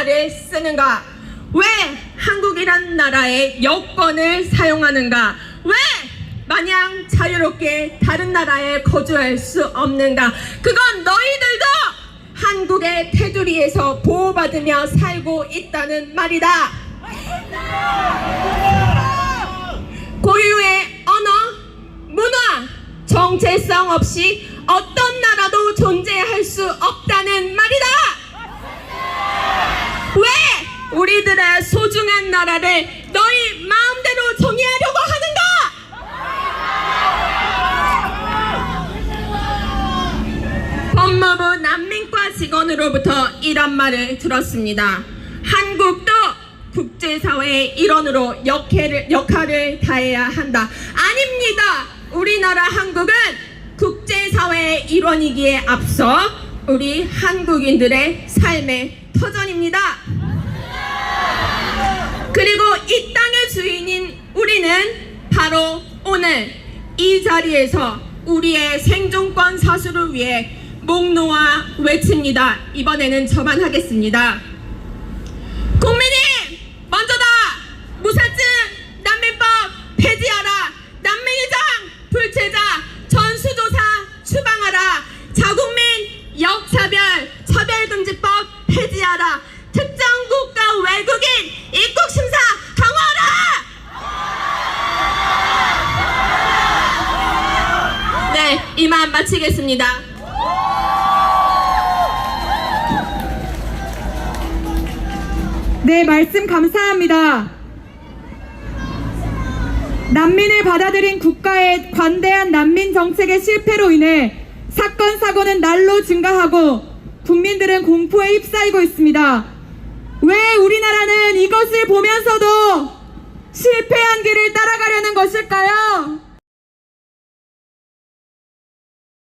말을 쓰는가? 왜 한국이란 나라의 여권을 사용하는가? 왜 마냥 자유롭게 다른 나라에 거주할 수 없는가? 그건 너희들도 한국의 테두리에서 보호받으며 살고 있다는 말이다. 고유의 언어, 문화, 정체성 없이 어떤 나라도 존재할 수 없다는 말이다. 왜 우리들의 소중한 나라를 너희 마음대로 정의하려고 하는가? 법무부 난민과 직원으로부터 이런 말을 들었습니다. 한국도 국제사회의 일원으로 역할을, 역할을 다해야 한다. 아닙니다. 우리나라 한국은 국제사회의 일원이기에 앞서 우리 한국인들의 삶의 터전입니다. 그리고 이 땅의 주인인 우리는 바로 오늘 이 자리에서 우리의 생존권 사수를 위해 목 놓아 외칩니다. 이번에는 저만 하겠습니다. 국민이 먼저다! 무사증 난민법 폐지하라! 난민이장 불체자 전수조사 추방하라! 자국민 역차별 차별금지법 폐지하라! 특정 국가 외국인 입국 이만 마치겠습니다. 네, 말씀 감사합니다. 난민을 받아들인 국가의 관대한 난민 정책의 실패로 인해 사건 사고는 날로 증가하고 국민들은 공포에 휩싸이고 있습니다. 왜 우리나라는 이것을 보면서도 실패한 길을 따라가려는 것일까요?